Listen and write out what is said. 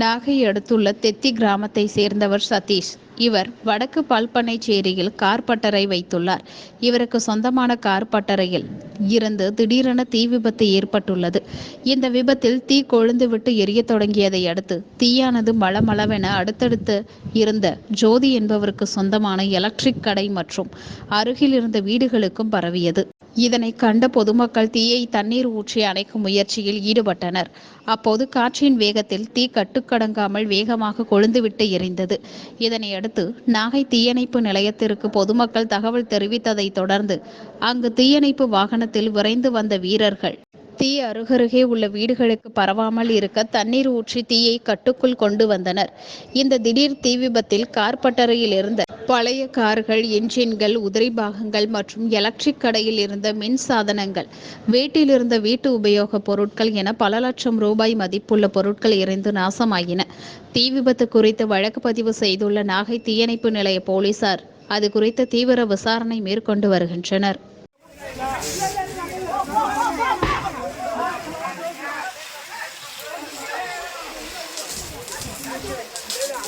நாகை அடுத்துள்ள தெத்தி கிராமத்தை சேர்ந்தவர் சதீஷ். இவர் வடக்கு பால்பனைச்சேரியில் கார் பட்டறை வைத்துள்ளார். இவருக்கு சொந்தமான கார் பட்டறையில் இருந்து திடீரென தீ விபத்து ஏற்பட்டுள்ளது. இந்த விபத்தில் தீ கொழுந்துவிட்டு எரிய தொடங்கியதை அடுத்து தீயானது மளமளவென அடுத்தடுத்து இருந்த ஜோதி என்பவருக்கு சொந்தமான எலக்ட்ரிக் கடை மற்றும் அருகில் இருந்த வீடுகளுக்கும் பரவியது. இதனை கண்ட பொதுமக்கள் தீயை தண்ணீர் ஊற்றி அணைக்கும் முயற்சியில் ஈடுபட்டனர். அப்போது காற்றின் வேகத்தில் தீ கட்டுக்கடங்காமல் வேகமாக கொழுந்துவிட்டு எரிந்தது. இதனையடுத்து நாகை தீயணைப்பு நிலையத்திற்கு பொதுமக்கள் தகவல் தெரிவித்ததைத் தொடர்ந்து அங்கு தீயணைப்பு வாகனத்தில் விரைந்து வந்த வீரர்கள் தீ அருகருகே உள்ள வீடுகளுக்கு பரவாமல் இருக்க தண்ணீர் ஊற்றி தீயை கட்டுக்குள் கொண்டு வந்தனர். இந்த திடீர் தீ விபத்தில் கார் பட்டறையில் இருந்த பழைய கார்கள் என்ஜின்கள் உதிரி பாகங்கள் மற்றும் எலக்ட்ரிக் கடையில் இருந்த மின் சாதனங்கள் வீட்டில் இருந்த வீட்டு உபயோகப் பொருட்கள் என பல லட்சம் ரூபாய் மதிப்புள்ள பொருட்கள் எரிந்து நாசமாயின. தீ விபத்து குறித்து வழக்கு பதிவு செய்துள்ள நாகை தீயணைப்பு நிலைய போலீசார் அது குறித்து தீவிர விசாரணை மேற்கொண்டு வருகின்றனர்.